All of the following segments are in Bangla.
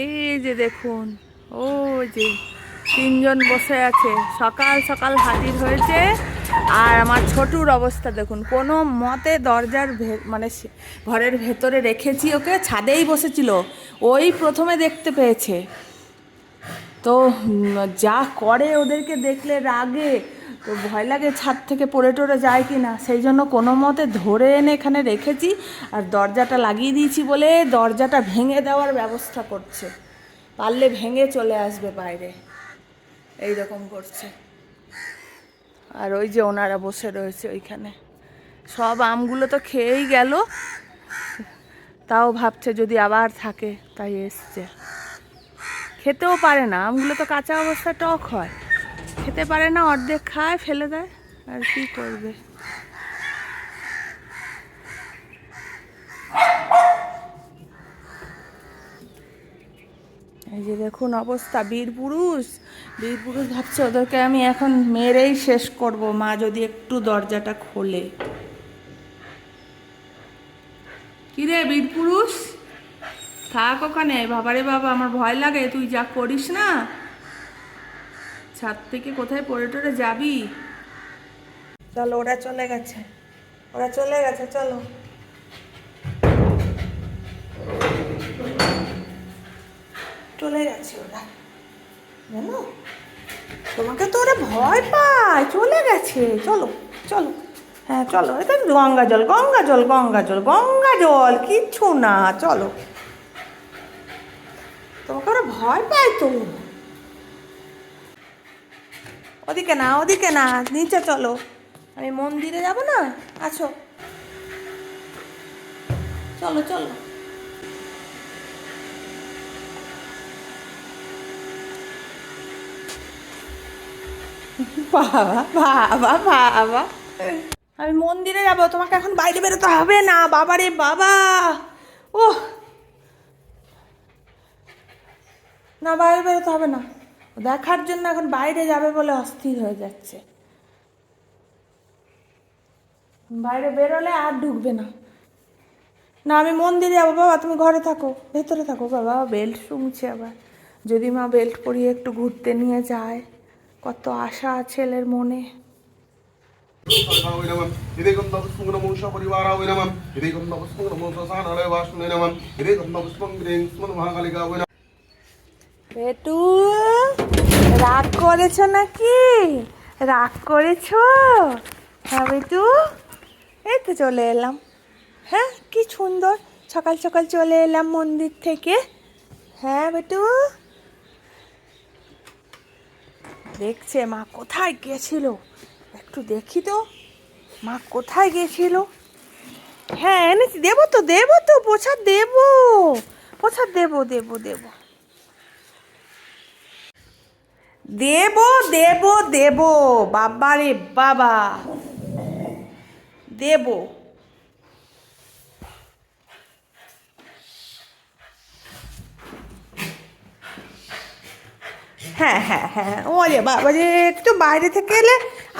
এই যে দেখুন, ও যে তিনজন বসে আছে। সকাল সকাল হাজির হয়েছে। আর আমার ছোটুর অবস্থা দেখুন, কোনো মতে দরজার মানে ঘরের ভেতরে রেখেছি ওকে, ছাদেই বসেছিল। ওই প্রথমে দেখতে পেয়েছে। তো যা করে ওদেরকে দেখলে রাগে। তো ভয় লাগে ছাদ থেকে পড়ে টরে যায় কি না? সেই জন্য কোনো মতে ধরে এনে এখানে রেখেছি আর দরজাটা লাগিয়ে দিয়েছি বলে দরজাটা ভেঙে দেওয়ার ব্যবস্থা করছে। পারলে ভেঙে চলে আসবে বাইরে। এই রকম করছে। আর ওই যে ওনারা বসে রয়েছে ওইখানে। সব আমগুলো তো খেয়েই গেল। তাও ভাবছে যদি আবার থাকে, তাই এসছে। খেতেও পারে না। আমগুলো তো কাঁচা অবস্থায় টক হয়। খেতে পারে না, অর্ধেক খায়, ফেলে দেয়, আর কি করবে? এই যে দেখুন অবস্থা, বীর পুরুষ। বীর পুরুষ ভাবছে ওদেরকে আমি এখন মেরেই শেষ করব, মা যদি একটু দরজাটা খোলে। কিরে বীর পুরুষ? থাক ওখানে, বাবারে বাবা, আমার ভয় লাগে, তুই যা করিস না। ছাদ থেকে কোথায় পড়ে টরে যাবি? চলো, ওরা চলে গেছে। ওরা চলে গেছে, চলো। চলে গেছে ওরা। জানো? তোমাকে তো ওরা ভয় পায়। চলে গেছে। চলো চলো। হ্যাঁ চলো। এটা গঙ্গা জল গঙ্গা জল গঙ্গা জল গঙ্গা জল। কিচ্ছু না, চলো। তোমাকে ওরা ভয় পায় তো। ওদিকে না ওদিকে না, নিচে চলো। আমি মন্দিরে যাব না? আছো। চলো চলো। বাবা বাবা বাবা। আমি মন্দিরে যাব, তোমাকে এখন বাইরে বেরোতে হবে না, বাবা রে বাবা। ও না, বাইরে বেরোতে হবে না। দেখার জন্য এখন বাইরে যাবে বলে অস্থির হয়ে যাচ্ছে। বাইরে বেরোলে আর ঢুকবে না। না, আমি মন্দিরে যাব, বাবা, তুমি ঘরে থাকো, ভেতরে থাকো, বাবা, বেল্ট শুনছে আবার। যদি মা বেল্ট পরিয়ে একটু ঘুরতে নিয়ে যায়, কত আশা ছেলের মনে। বেটু রাগ করেছ নাকি? রাগ করেছ? হ্যাঁ বেটু এই তো চলে এলাম। হ্যাঁ কি সুন্দর। সকাল সকাল চলে এলাম মন্দির থেকে। হ্যাঁ বেটু দেখছে, মা কোথায় গেছিল? একটু দেখি তো। মা কোথায় গেছিল? হ্যাঁ এনেছি। দেবো তো দেবো তো, প্রসাদ দেবো। প্রসাদ দেবো দেবো দেবো। দেব দেব দেব বাবা রে বাবা। দেব। হ্যাঁ হ্যাঁ হ্যাঁ ওরে বাবা রে একটু বাইরে থেকে এলে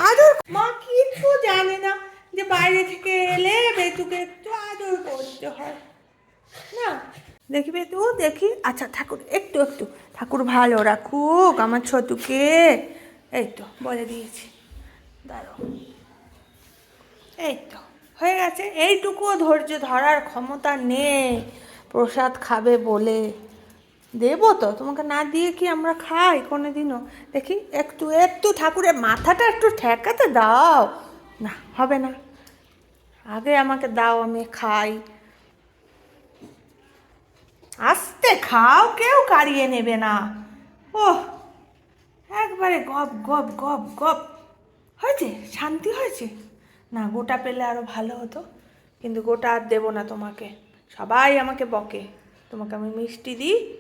আদর মা, কিছু জানে না যে বাইরে থেকে এলে বেতুকে একটু আদর করতে হয়। না? দেখি বেতু দেখি। আচ্ছা ঠাকুর, একটু একটু। ঠাকুর ভালো রাখুক আমার ছতুকে এই তো, বলে দিয়েছি। দাঁড়ো এই তো, হয়ে গেছে। এইটুকুও ধৈর্য ধরার ক্ষমতা নেই। প্রসাদ খাবে বলে। দেবো তো, তোমাকে না দিয়ে কি আমরা খাই কোনো দিনও দেখি, একটু একটু ঠাকুরের মাথাটা একটু ঠেকাতে দাও। না, হবে না। আগে আমাকে দাও, আমি খাই। আস্তে খাও, কেউ কাড়িয়ে নেবে না। ও একবারে গপ গপ গপ গপ। হয়েছে? শান্তি হয়েছে? না, গোটা পেলে আরও ভালো হতো। কিন্তু গোটা আর দেবো না তোমাকে। সবাই আমাকে বকে। তোমাকে আমি মিষ্টি দিই।